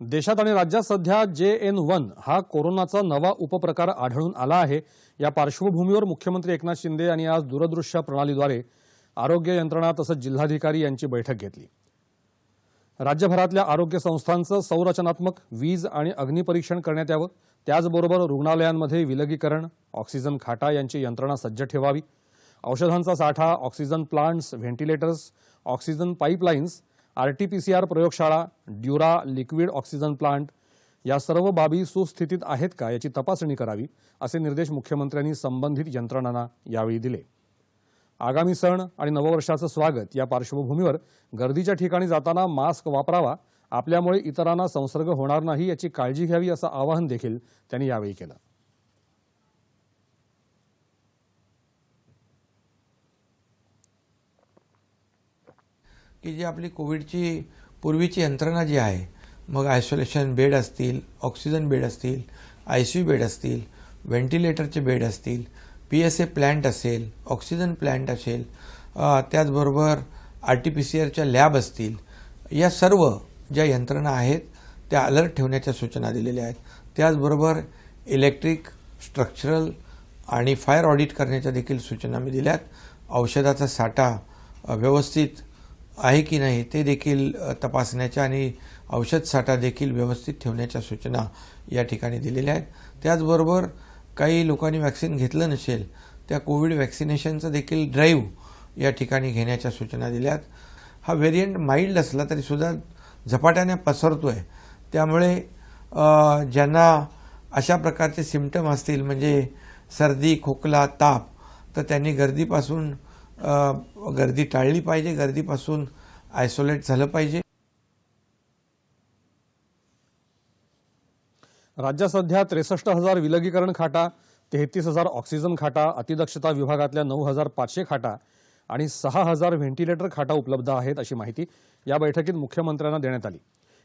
देशात आणि राज्यात सध्या जे एन वन हा कोरोनाचा नवा उपप्रकार आढळून आला आहे. या पार्श्वभूमीवर मुख्यमंत्री एकनाथ शिंदे यांनी आज दूरदृश्य प्रणालीद्वारे आरोग्य यंत्रणा तसंच जिल्हाधिकारी यांची बैठक घेतली. राज्यभरातल्या आरोग्य संस्थांचं संरचनात्मक वीज आणि अग्निपरीक्षण करण्यात यावं. त्याचबरोबर रुग्णालयांमध्ये विलगीकरण ऑक्सिजन खाटा यांची यंत्रणा सज्ज ठेवावी. औषधांचा साठा oxygen plants ventilators oxygen pipelines RTPCR प्रयोगशाळा ड्युरा लिक्विड ऑक्सिजन प्लांट या सर्व बाबी सुस्थितीत आहेत का याची तपासणी करावी असे निर्देश मुख्यमंत्र्यांनी संबंधित यंत्रणांना यावेळी दिले. आगामी सण आणि नववर्षाचं स्वागत या पार्श्वभूमीवर गर्दीच्या ठिकाणी जाताना मास्क वापरावा आपल्यामुळे इतरांना संसर्ग होणार नाही याची काळजी घ्यावी असं आवाहन देखील त्यांनी यावेळी केलं. की जी आपली कोविडची पूर्वीची यंत्रणा जी आहे मग आयसोलेशन बेड असतील ऑक्सिजन बेड असतील आय सी यू बेड असतील व्हेंटिलेटरचे बेड असतील पी एस ए प्लॅन्ट असेल ऑक्सिजन प्लॅन्ट असेल त्याचबरोबर आर टी पी सी आरच्या लॅब असतील या सर्व ज्या यंत्रणा आहेत त्या अलर्ट ठेवण्याच्या सूचना दिलेल्या आहेत. त्याचबरोबर इलेक्ट्रिक स्ट्रक्चरल आणि फायर ऑडिट करण्याच्या देखील सूचना मी दिल्यात. औषधाचा साठा व्यवस्थित आहे की नाही ते देखील तपासण्याच्या आणि औषध साठा देखील व्यवस्थित ठेवण्याच्या सूचना या ठिकाणी दिलेल्या आहेत. त्याचबरोबर काही लोकांनी वॅक्सिन घेतलं नसेल त्या कोविड वॅक्सिनेशनचं देखील ड्राईव्ह या ठिकाणी घेण्याच्या सूचना दिल्यात हा व्हेरियंट माइल्ड असला तरी सुद्धा झपाट्याने आहे त्यामुळे ज्यांना अशा प्रकारचे सिमटम असतील म्हणजे सर्दी खोकला ताप तर त्यांनी गर्दीपासून गर्दी टाळली पाहिजे गर्दीपासून आयसोलेट झालं पाहिजे. राज्यात सध्या त्रेसष्ट हजार विलगीकरण खाटा तेहतीस हजार ऑक्सिजन खाटा अतिदक्षता विभागातल्या नऊ हजार पाचशे खाटा आणि सहा हजार व्हेंटिलेटर खाटा उपलब्ध आहेत अशी माहिती या बैठकीत मुख्यमंत्र्यांना देण्यात आली.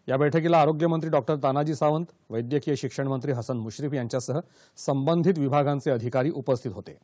या बैठकीला आरोग्यमंत्री डॉक्टर तानाजी सावंत वैद्यकीय शिक्षण मंत्री हसन मुश्रीफ यांच्यासह संबंधित विभागांचे अधिकारी उपस्थित होते.